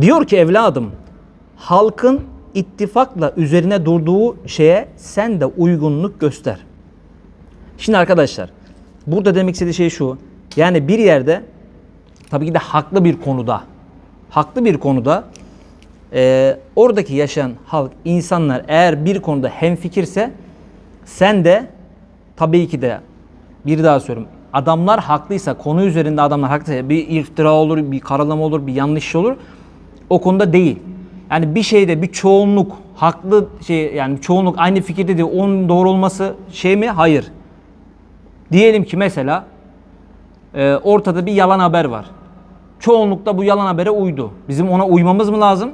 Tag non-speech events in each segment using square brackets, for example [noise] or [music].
Diyor ki evladım, halkın ittifakla üzerine durduğu şeye sen de uygunluk göster. Şimdi arkadaşlar, burada demek istediği şey şu. Yani bir yerde, tabii ki de haklı bir konuda, haklı bir konuda e, oradaki yaşayan halk, insanlar eğer bir konuda hemfikirse sen de tabii ki de bir daha söylüyorum. Adamlar haklıysa, konu üzerinde adamlar haklıysa bir iftira olur, bir karalama olur, bir yanlış şey olur. O konuda değil. Yani bir şeyde bir çoğunluk haklı şey yani çoğunluk aynı fikirde değil onun doğru olması şey mi? Hayır. Diyelim ki mesela e, ortada bir yalan haber var. Çoğunluk da bu yalan habere uydu. Bizim ona uymamız mı lazım?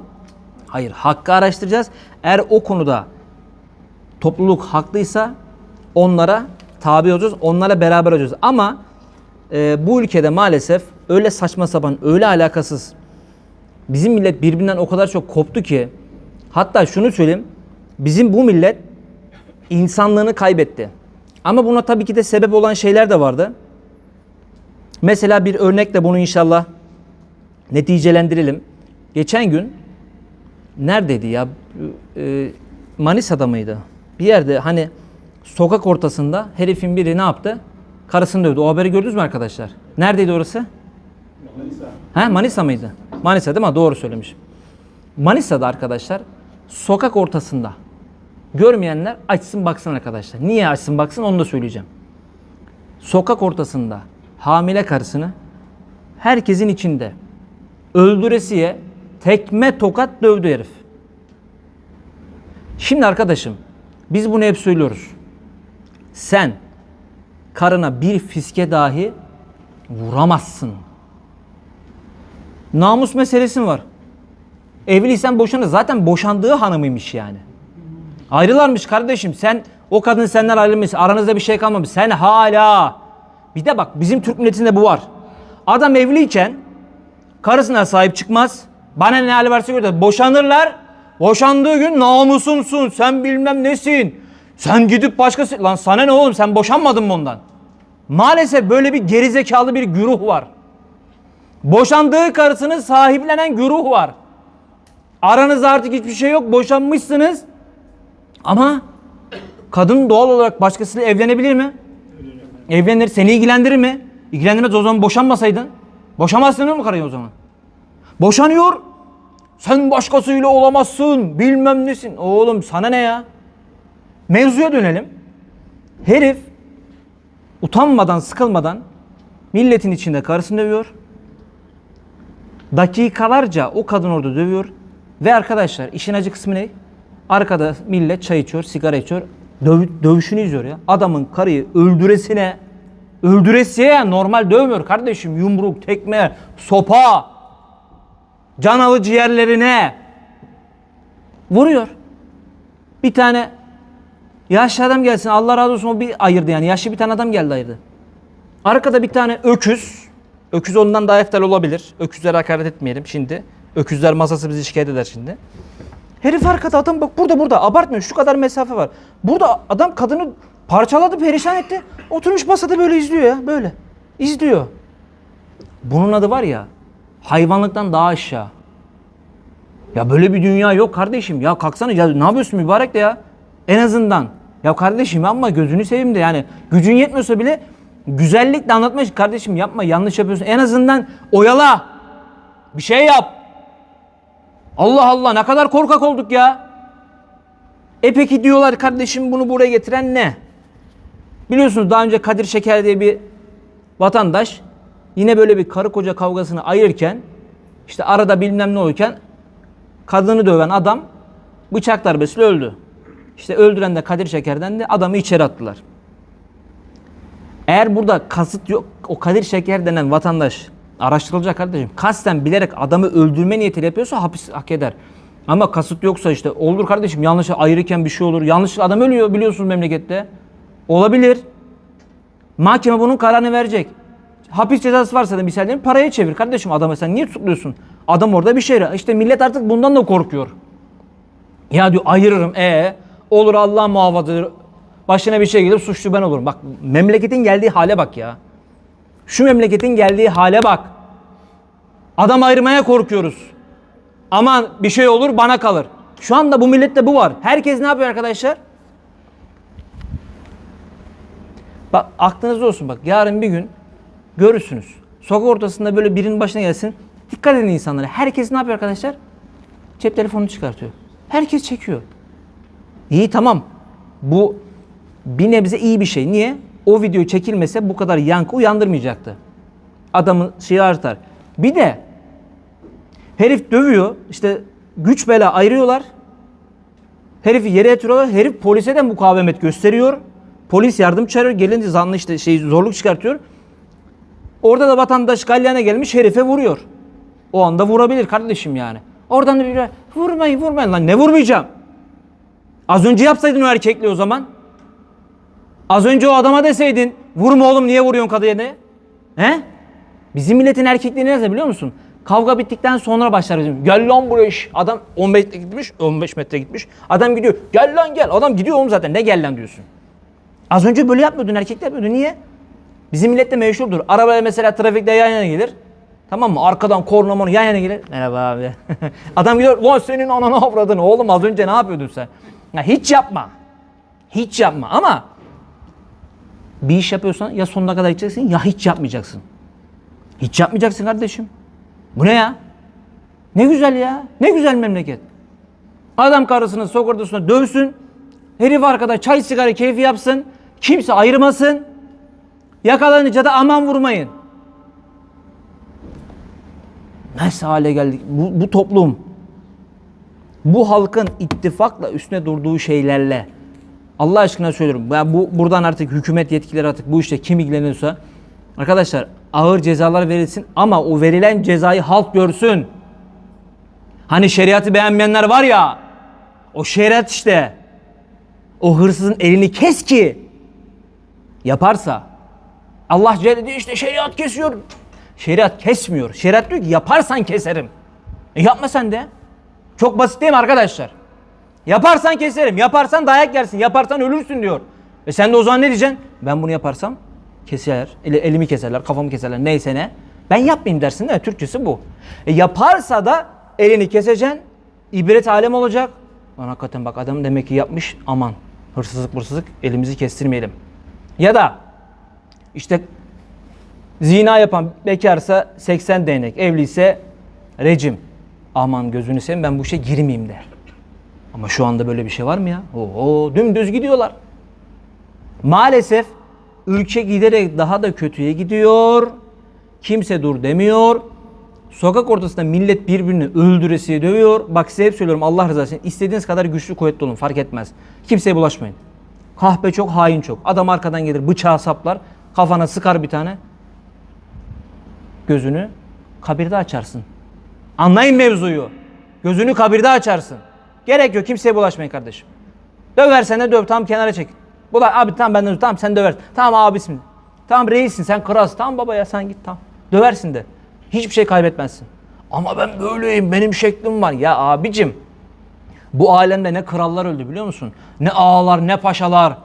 Hayır. Hakkı araştıracağız. Eğer o konuda topluluk haklıysa onlara tabi olacağız. Onlara beraber olacağız. Ama e, bu ülkede maalesef öyle saçma sapan, öyle alakasız bizim millet birbirinden o kadar çok koptu ki hatta şunu söyleyeyim. Bizim bu millet insanlığını kaybetti. Ama buna tabii ki de sebep olan şeyler de vardı. Mesela bir örnekle bunu inşallah neticelendirelim. Geçen gün neredeydi ya? Ee, Manisa'da mıydı? Bir yerde hani sokak ortasında herifin biri ne yaptı? Karısını dövdü. O haberi gördünüz mü arkadaşlar? Neredeydi orası? Manisa. He Manisa mıydı? Manisa değil mi? Doğru söylemişim. Manisa'da arkadaşlar sokak ortasında görmeyenler açsın baksın arkadaşlar. Niye açsın baksın onu da söyleyeceğim. Sokak ortasında hamile karısını herkesin içinde öldüresiye tekme tokat dövdü herif. Şimdi arkadaşım biz bunu hep söylüyoruz. Sen karına bir fiske dahi vuramazsın. Namus meselesi mi var? Evliysen boşanır. Zaten boşandığı hanımıymış yani. Ayrılarmış kardeşim. Sen o kadın senden ayrılmış. Aranızda bir şey kalmamış. Sen hala. Bir de bak bizim Türk milletinde bu var. Adam evliyken karısına sahip çıkmaz. Bana ne hali varsa gör boşanırlar. Boşandığı gün namusumsun. Sen bilmem nesin. Sen gidip başkası... Lan sana ne oğlum sen boşanmadın mı ondan? Maalesef böyle bir gerizekalı bir güruh var. Boşandığı karısını sahiplenen güruh var. Aranızda artık hiçbir şey yok. Boşanmışsınız. Ama kadın doğal olarak başkasıyla evlenebilir mi? Evlenir. Seni ilgilendirir mi? İlgilendirmez o zaman boşanmasaydın. Boşamazsın değil mi o zaman? Boşanıyor. Sen başkasıyla olamazsın. Bilmem nesin. Oğlum sana ne ya? Mevzuya dönelim. Herif utanmadan, sıkılmadan milletin içinde karısını dövüyor. Dakikalarca o kadın orada dövüyor. Ve arkadaşlar işin acı kısmı ne? Arkada millet çay içiyor, sigara içiyor. Döv, dövüşünü izliyor ya. Adamın karıyı öldüresine öldüresiye normal dövmüyor kardeşim. Yumruk, tekme, sopa, can alıcı yerlerine vuruyor. Bir tane yaşlı adam gelsin Allah razı olsun o bir ayırdı yani. Yaşlı bir tane adam geldi ayırdı. Arkada bir tane öküz. Öküz ondan daha eftal olabilir. Öküzlere hakaret etmeyelim şimdi. Öküzler masası bizi şikayet eder şimdi. Herif arkada adam bak burada burada abartmıyor şu kadar mesafe var. Burada adam kadını parçaladı perişan etti. Oturmuş masada böyle izliyor ya böyle. İzliyor. Bunun adı var ya hayvanlıktan daha aşağı. Ya böyle bir dünya yok kardeşim. Ya kalksana ya ne yapıyorsun mübarek de ya. En azından. Ya kardeşim ama gözünü seveyim de yani gücün yetmiyorsa bile güzellikle anlatma kardeşim yapma yanlış yapıyorsun. En azından oyala. Bir şey yap. Allah Allah ne kadar korkak olduk ya. E peki diyorlar kardeşim bunu buraya getiren ne? Biliyorsunuz daha önce Kadir Şeker diye bir vatandaş yine böyle bir karı koca kavgasını ayırırken işte arada bilmem ne olurken kadını döven adam bıçak darbesiyle öldü. İşte öldüren de Kadir Şeker'den de adamı içeri attılar. Eğer burada kasıt yok o Kadir Şeker denen vatandaş araştırılacak kardeşim. Kasten bilerek adamı öldürme niyetiyle yapıyorsa hapis hak eder. Ama kasıt yoksa işte olur kardeşim yanlış ayırırken bir şey olur. Yanlış adam ölüyor biliyorsunuz memlekette. Olabilir. Mahkeme bunun kararını verecek. Hapis cezası varsa da misal diyelim paraya çevir kardeşim adamı sen niye tutukluyorsun? Adam orada bir şey. İşte millet artık bundan da korkuyor. Ya diyor ayırırım. E olur Allah muhafaza başına bir şey gelir suçlu ben olurum. Bak memleketin geldiği hale bak ya. Şu memleketin geldiği hale bak. Adam ayırmaya korkuyoruz. Aman bir şey olur bana kalır. Şu anda bu millette bu var. Herkes ne yapıyor arkadaşlar? Bak aklınızda olsun bak yarın bir gün görürsünüz. Sokak ortasında böyle birinin başına gelsin. Dikkat edin insanlara. Herkes ne yapıyor arkadaşlar? Cep telefonunu çıkartıyor. Herkes çekiyor. İyi tamam. Bu bir nebze iyi bir şey. Niye? O video çekilmese bu kadar yankı uyandırmayacaktı. Adamın şeyi artar. Bir de herif dövüyor. işte güç bela ayırıyorlar. Herifi yere yatırıyorlar. Herif polise de mukavemet gösteriyor. Polis yardım çağırıyor. Gelince zanlı işte şey zorluk çıkartıyor. Orada da vatandaş galyana gelmiş herife vuruyor. O anda vurabilir kardeşim yani. Oradan da bir vurmayın vurmayın lan ne vurmayacağım. Az önce yapsaydın o erkekli o zaman. Az önce o adama deseydin vurma oğlum niye vuruyorsun kadına? He? Bizim milletin erkekliği nerede biliyor musun? Kavga bittikten sonra başlar bizim. Gel lan buraya iş. Adam 15 metre gitmiş, 15 metre gitmiş. Adam gidiyor. Gel lan gel. Adam gidiyor oğlum zaten. Ne gel lan diyorsun. Az önce böyle yapmıyordun. Erkekler yapıyordu. Niye? Bizim millette meşhurdur. Arabaya mesela trafikte yan yana gelir. Tamam mı? Arkadan korna yan yana gelir. Merhaba abi. [laughs] Adam gidiyor. Lan senin ananı avradın. Oğlum az önce ne yapıyordun sen? Ya hiç yapma. Hiç yapma ama bir iş yapıyorsan ya sonuna kadar gideceksin ya hiç yapmayacaksın. Hiç yapmayacaksın kardeşim. Bu ne ya? Ne güzel ya. Ne güzel memleket. Adam karısını sokak ortasına dövsün. Herif arkada çay sigara keyfi yapsın. Kimse ayırmasın. Yakalanınca da aman vurmayın. Nasıl hale geldik? Bu, bu toplum, bu halkın ittifakla üstüne durduğu şeylerle Allah aşkına söylüyorum. Ben bu buradan artık hükümet yetkileri artık bu işte kim ilgileniyorsa arkadaşlar ağır cezalar verilsin ama o verilen cezayı halk görsün. Hani şeriatı beğenmeyenler var ya o şeriat işte o hırsızın elini kes ki yaparsa Allah Celle diyor işte şeriat kesiyor. Şeriat kesmiyor. Şeriat diyor ki yaparsan keserim. E yapma sen de. Çok basit değil mi arkadaşlar? Yaparsan keserim. Yaparsan dayak yersin. Yaparsan ölürsün diyor. E sen de o zaman ne diyeceksin? Ben bunu yaparsam keser. el- elimi keserler, kafamı keserler. Neyse ne. Ben yapmayayım dersin değil? Türkçesi bu. E yaparsa da elini keseceksin. İbret alem olacak. Lan hakikaten bak adam demek ki yapmış. Aman hırsızlık hırsızlık elimizi kestirmeyelim. Ya da işte zina yapan bekarsa 80 değnek, evliyse rejim. Aman gözünü seveyim ben bu işe girmeyeyim der. Ama şu anda böyle bir şey var mı ya? Oo, dümdüz gidiyorlar. Maalesef ülke giderek daha da kötüye gidiyor. Kimse dur demiyor. Sokak ortasında millet birbirini öldüresiye dövüyor. Bak size hep söylüyorum Allah rızası için istediğiniz kadar güçlü kuvvetli olun fark etmez. Kimseye bulaşmayın. Kahpe çok, hain çok. Adam arkadan gelir bıçağı saplar. Kafana sıkar bir tane. Gözünü kabirde açarsın. Anlayın mevzuyu. Gözünü kabirde açarsın. Gerek yok kimseye bulaşmayın kardeşim. Döversen de döv tamam kenara çek. Bu da abi tamam benden tamam sen döversin. Tamam abisin. Tamam reissin sen kralsın. Tamam baba ya sen git tamam. Döversin de. Hiçbir şey kaybetmezsin. Ama ben böyleyim benim şeklim var. Ya abicim bu alemde ne krallar öldü biliyor musun? Ne ağalar ne paşalar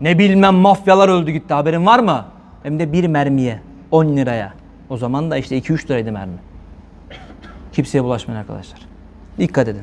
ne bilmem mafyalar öldü gitti haberin var mı? Hem de bir mermiye 10 liraya. O zaman da işte 2-3 liraydı mermi. Kimseye bulaşmayın arkadaşlar. Dikkat edin.